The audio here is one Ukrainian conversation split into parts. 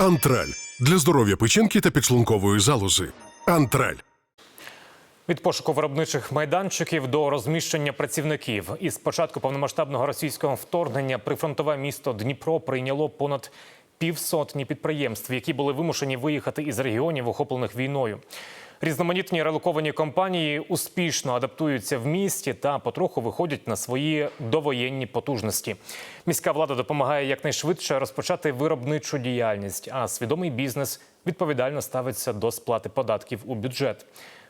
Антраль для здоров'я печінки та підшлункової залози. Антраль. Від пошуку виробничих майданчиків до розміщення працівників із початку повномасштабного російського вторгнення прифронтове місто Дніпро прийняло понад півсотні підприємств, які були вимушені виїхати із регіонів, охоплених війною. Різноманітні релоковані компанії успішно адаптуються в місті та потроху виходять на свої довоєнні потужності. Міська влада допомагає якнайшвидше розпочати виробничу діяльність, а свідомий бізнес відповідально ставиться до сплати податків у бюджет.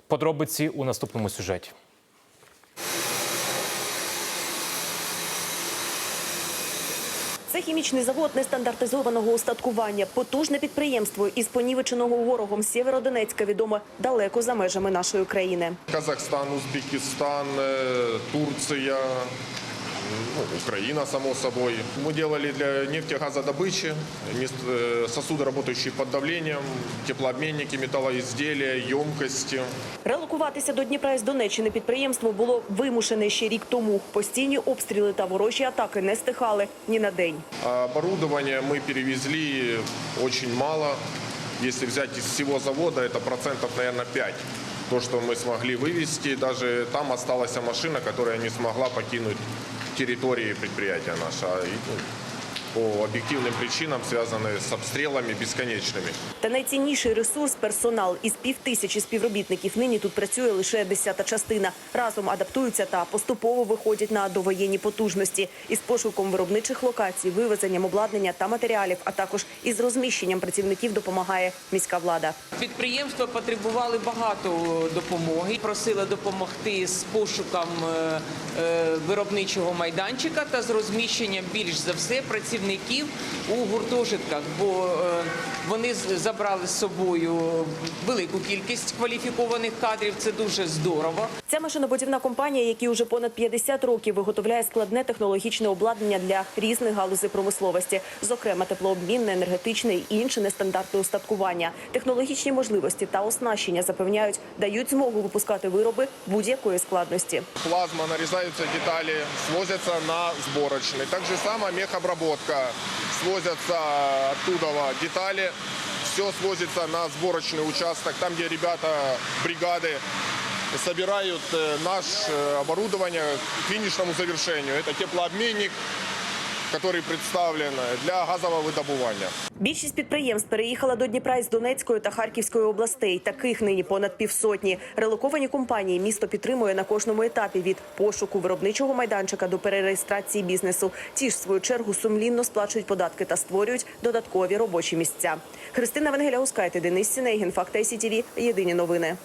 Подробиці у наступному сюжеті. Це хімічний завод нестандартизованого устаткування, потужне підприємство із понівеченого ворогом Сєвєродонецька відоме далеко за межами нашої країни. Казахстан, Узбекистан, э, Турция, ну, Украина, само собой. Мы делали для нефтегазодобычи мес- э, сосуды, работающие под давлением, теплообменники, металлоизделия, емкости. Релокуватися до Дніпра із Донеччини підприємство було вимушене ще рік тому. Постійні обстріли та ворожі атаки не стихали ні на день. А оборудование мы перевезли очень мало. Если взять из всего завода, это процентов, наверное, 5. То, что мы смогли вывести, даже там осталась машина, которая не смогла покинуть территории предприятия наше А, и, ну, по объективным причинам, связанные с обстрелами бесконечными. Та найцінніший ресурс персонал із півтисячі співробітників. Нині тут працює лише десята частина. Разом адаптуються та поступово виходять на довоєнні потужності із пошуком виробничих локацій, вивезенням обладнання та матеріалів, а також із розміщенням працівників допомагає міська влада. Підприємства потребували багато допомоги, просили допомогти з пошуком е, е, виробничого майданчика та з розміщенням більш за все працівників у гуртожитках, бо е, вони з- забрали з собою велику кількість кваліфікованих кадрів. Це дуже здорово. Ця машинобудівна компанія, які уже понад 50 років виготовляє складне технологічне обладнання для різних галузей промисловості, зокрема теплообмінне, енергетичне і інше нестандартне устаткування. Технологічні можливості та оснащення запевняють, дають змогу випускати вироби будь-якої складності. Плазма, нарезаются детали, свозятся на сборочный. Так же само мехобработка Свозятся оттуда детали, все свозится на сборочный участок, там, где ребята, бригады собирают э, наше э, оборудование к финишному завершению. Это теплообменник, который представлен для газового выдобывания. Більшість підприємств переїхала до Дніпра із Донецької та Харківської областей. Таких нині понад півсотні. Релоковані компанії місто підтримує на кожному етапі від пошуку виробничого майданчика до перереєстрації бізнесу. Ті ж в свою чергу сумлінно сплачують податки та створюють додаткові робочі місця. Христина Венгеля Ускайте, Денис Сінейгін, Факт ICTV. Єдині новини.